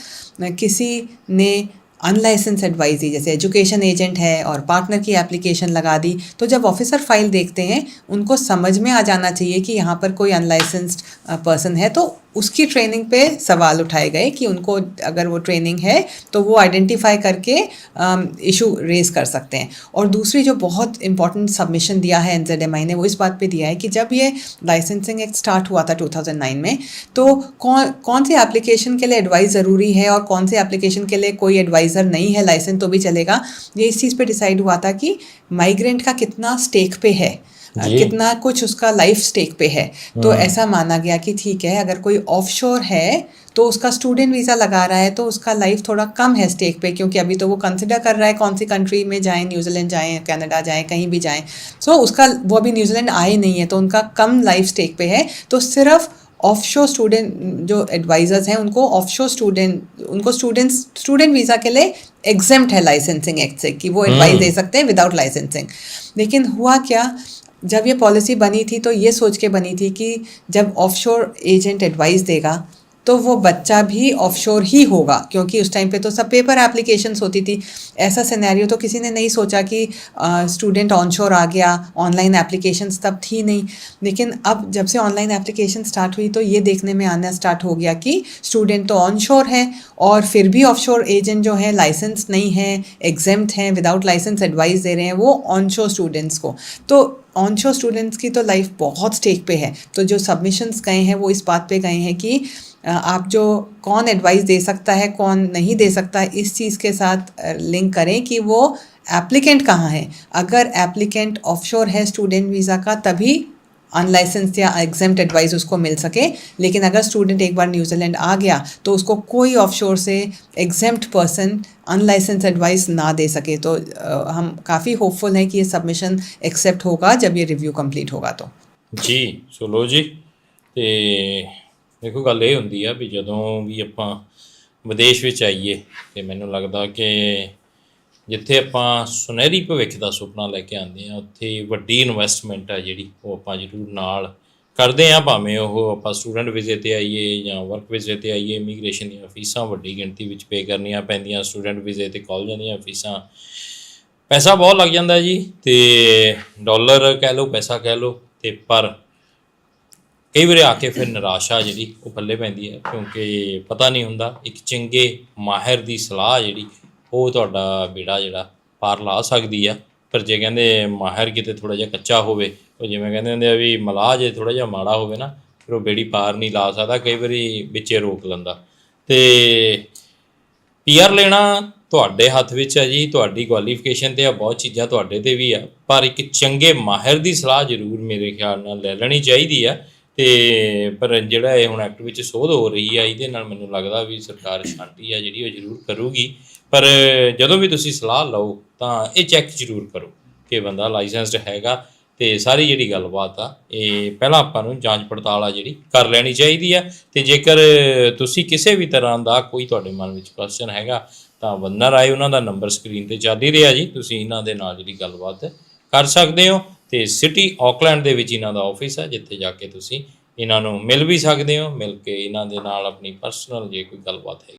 Speaker 2: किसी ने अनलाइसेंस एडवाइज दी जैसे एजुकेशन एजेंट है और पार्टनर की एप्लीकेशन लगा दी तो जब ऑफिसर फ़ाइल देखते हैं, उनको समझ में आ जाना चाहिए कि यहाँ पर कोई अनलाइसेंस्ड पर्सन है तो उसकी ट्रेनिंग पे सवाल उठाए गए कि उनको अगर वो ट्रेनिंग है तो वो आइडेंटिफाई करके इशू रेज कर सकते हैं और दूसरी जो बहुत इंपॉर्टेंट सबमिशन दिया है एन ने, वो इस बात पे दिया है कि जब ये लाइसेंसिंग एक्ट स्टार्ट हुआ था 2009 में तो कौन कौन सी एप्लीकेशन के लिए एडवाइस ज़रूरी है और कौन से एप्लीकेशन के लिए कोई एडवाइज़र नहीं है लाइसेंस तो भी चलेगा ये इस चीज़ पर डिसाइड हुआ था कि माइग्रेंट का कितना स्टेक पे है। कितना कुछ उसका लाइफ स्टेक पे है। तो ऐसा माना गया कि ठीक है अगर कोई ऑफशोर है तो उसका स्टूडेंट वीज़ा लगा रहा है तो उसका लाइफ थोड़ा कम है स्टेक पे क्योंकि अभी तो वो कंसिडर कर रहा है कौन सी कंट्री में जाएँ न्यूजीलैंड जाएँ कनाडा जाएँ कहीं भी जाएँ। सो उसका वो अभी न्यूजीलैंड आए नहीं है तो उनका कम लाइफ स्टेक पे है। तो सिर्फ़ ऑफशोर स्टूडेंट जो एडवाइजर्स हैं उनको ऑफशोर स्टूडेंट उनको स्टूडेंट्स स्टूडेंट वीज़ा के लिए एग्जेम्प्ट है लाइसेंसिंग एक्ट से कि वो एडवाइस दे सकते हैं विदाउट लाइसेंसिंग लेकिन हुआ क्या? जब ये पॉलिसी बनी थी तो ये सोच के बनी थी कि जब ऑफशोर एजेंट एडवाइस देगा तो वो बच्चा भी ऑफशोर ही होगा, क्योंकि उस टाइम पे तो सब पेपर एप्लीकेशंस होती थी। ऐसा सिनेरियो तो किसी ने नहीं सोचा कि स्टूडेंट ऑनशोर आ गया ऑनलाइन एप्लीकेशंस तब थी नहीं। लेकिन अब जब से ऑनलाइन एप्लीकेशन स्टार्ट हुई तो ये देखने में आना स्टार्ट हो गया कि स्टूडेंट तो ऑनशोर है और फिर भी ऑफशोर एजेंट जो है लाइसेंस नहीं है एग्जेम्प्ट हैं विदाउट लाइसेंस एडवाइस दे रहे हैं, वो ऑनशोर स्टूडेंट्स को। तो ऑनशोर स्टूडेंट्स की तो लाइफ बहुत स्टेक पे है। तो जो सबमिशंस गए हैं, वो इस बात पे गए हैं कि आप जो कौन एडवाइस दे सकता है कौन नहीं दे सकता है इस चीज़ के साथ लिंक करें कि वो एप्लीकेंट कहाँ है। अगर एप्लीकेंट ऑफशोर है स्टूडेंट वीज़ा का तभी अनलाइसेंस या एग्ज़ाम एडवाइस उसको मिल सके। लेकिन अगर स्टूडेंट एक बार न्यूजीलैंड आ गया तो उसको कोई ऑफशोर से एग्ज़ाम पर्सन अनलाइसेंस एडवाइस ना दे सके। तो आ, हम काफ़ी होपफुल हैं कि ये सबमिशन एक्सेप्ट होगा जब ये रिव्यू कंप्लीट होगा तो।
Speaker 1: जी सुनो जी ਦੇਖੋ ਗੱਲ ਇਹ ਹੁੰਦੀ ਆ ਵੀ ਜਦੋਂ ਵੀ ਆਪਾਂ ਵਿਦੇਸ਼ ਵਿੱਚ ਆਈਏ ਤੇ ਮੈਨੂੰ ਲੱਗਦਾ ਕਿ ਜਿੱਥੇ ਆਪਾਂ ਸੁਨਹਿਰੀ ਭਵਿੱਖ ਦਾ ਸੁਪਨਾ ਲੈ ਕੇ ਆਉਂਦੇ ਆ, ਉੱਥੇ ਵੱਡੀ ਇਨਵੈਸਟਮੈਂਟ ਆ ਜਿਹੜੀ ਉਹ ਆਪਾਂ ਜ਼ਰੂਰ ਨਾਲ ਕਰਦੇ ਆ, ਭਾਵੇਂ ਉਹ ਆਪਾਂ ਸਟੂਡੈਂਟ ਵੀਜ਼ੇ ਤੇ ਆਈਏ ਜਾਂ ਵਰਕ ਵੀਜ਼ੇ ਤੇ ਆਈਏ ਇਮੀਗ੍ਰੇਸ਼ਨ ਦੀਆਂ ਫੀਸਾਂ ਵੱਡੀ ਗਿਣਤੀ ਵਿੱਚ ਪੇ ਕਰਨੀਆਂ ਪੈਂਦੀਆਂ ਸਟੂਡੈਂਟ ਵੀਜ਼ੇ ਤੇ ਕਾਲਜਾਂ ਦੀਆਂ ਫੀਸਾਂ ਪੈਸਾ ਬਹੁਤ ਲੱਗ ਜਾਂਦਾ ਜੀ ਤੇ ਡਾਲਰ ਕਹਿ ਲਓ, ਪੈਸਾ ਕਹਿ ਲਓ ਤੇ ਪਰ ਕਈ ਵਾਰੀ ਆ ਕੇ ਫਿਰ ਨਿਰਾਸ਼ਾ ਜਿਹੜੀ, ਉਹ ਪੱਲੇ ਪੈਂਦੀ ਹੈ ਕਿਉਂਕਿ ਪਤਾ ਨਹੀਂ ਹੁੰਦਾ, ਇੱਕ ਚੰਗੇ ਮਾਹਿਰ ਦੀ ਸਲਾਹ ਜਿਹੜੀ, ਉਹ ਤੁਹਾਡਾ ਬੇੜਾ ਜਿਹੜਾ ਪਾਰ ਲਾ ਸਕਦੀ ਆ। ਪਰ ਜੇ ਕਹਿੰਦੇ ਮਾਹਿਰ ਕਿਤੇ ਥੋੜਾ ਜਿਹਾ ਕੱਚਾ ਹੋਵੇ, ਉਹ ਜਿਵੇਂ ਕਹਿੰਦੇ ਹੁੰਦੇ ਆ ਵੀ ਮਲਾਹ ਜੇ ਥੋੜਾ ਜਿਹਾ ਮਾੜਾ ਹੋਵੇ ਨਾ, ਫਿਰ ਉਹ ਬੇੜੀ ਪਾਰ ਨਹੀਂ ਲਾ ਸਕਦਾ, ਕਈ ਵਾਰੀ ਵਿੱਚੇ ਰੋਕ ਲੈਂਦਾ। ਤੇ ਪੀਆਰ ਲੈਣਾ ਤੁਹਾਡੇ ਹੱਥ ਵਿੱਚ ਹੈ ਜੀ, ਤੁਹਾਡੀ ਕੁਆਲੀਫਿਕੇਸ਼ਨ ਤੇ ਆ, ਬਹੁਤ ਚੀਜ਼ਾਂ ਤੁਹਾਡੇ ਤੇ ਵੀ ਆ, ਪਰ ਇੱਕ ਚੰਗੇ ਮਾਹਿਰ ਦੀ ਸਲਾਹ ਜ਼ਰੂਰ ਮੇਰੇ ਖਿਆਲ ਨਾਲ ਲੈ ਲੈਣੀ ਚਾਹੀਦੀ ਆ। ਤੇ ਪਰ ਜਿਹੜਾ ਇਹ ਹੁਣ ਐਕਟ ਵਿੱਚ ਸੋਧ ਹੋ ਰਹੀ ਆ, ਇਹਦੇ ਨਾਲ ਮੈਨੂੰ ਲੱਗਦਾ ਵੀ ਸਰਕਾਰ ਸ਼ਾਂਤੀ ਆ ਜਿਹੜੀ ਉਹ ਜ਼ਰੂਰ ਕਰੂਗੀ। ਪਰ ਜਦੋਂ ਵੀ ਤੁਸੀਂ ਸਲਾਹ ਲਓ, ਤਾਂ ਇਹ ਚੈੱਕ ਜ਼ਰੂਰ ਕਰੋ ਕਿ ਬੰਦਾ ਲਾਇਸੈਂਸਡ ਹੈਗਾ ਤੇ ਸਾਰੀ ਜਿਹੜੀ ਗੱਲਬਾਤ ਆ, ਇਹ ਪਹਿਲਾਂ ਆਪਾਂ ਨੂੰ ਜਾਂਚ ਪੜਤਾਲ ਆ ਜਿਹੜੀ ਕਰ ਲੈਣੀ ਚਾਹੀਦੀ ਆ। ਤੇ ਜੇਕਰ ਤੁਸੀਂ ਕਿਸੇ ਵੀ ਤਰ੍ਹਾਂ ਦਾ ਕੋਈ ਤੁਹਾਡੇ ਮਨ ਵਿੱਚ ਕੁਐਸਚਨ ਹੈਗਾ, ਤਾਂ ਬੰਦਾ ਰਾਏ ਉਹਨਾਂ ਦਾ ਨੰਬਰ ਸਕਰੀਨ ਤੇ ਚੱਲ ਹੀ ਰਿਹਾ ਜੀ। ਤੁਸੀਂ ਇਹਨਾਂ ਦੇ ਨਾਲ ਜਿਹੜੀ ਗੱਲਬਾਤ ਕਰ ਸਕਦੇ ਹੋ। ਤੇ ਸਿਟੀ ਆਕਲੈਂਡ ਦੇ ਵਿੱਚ ਇਹਨਾਂ ਦਾ ਆਫਿਸ ਹੈ ਜਿੱਥੇ ਜਾ ਕੇ ਤੁਸੀਂ ਇਹਨਾਂ ਨੂੰ ਮਿਲ ਵੀ ਸਕਦੇ ਹੋ, ਮਿਲ ਕੇ ਇਹਨਾਂ ਦੇ ਨਾਲ ਆਪਣੀ ਪਰਸਨਲ ਜੇ ਕੋਈ ਗੱਲਬਾਤ ਹੈ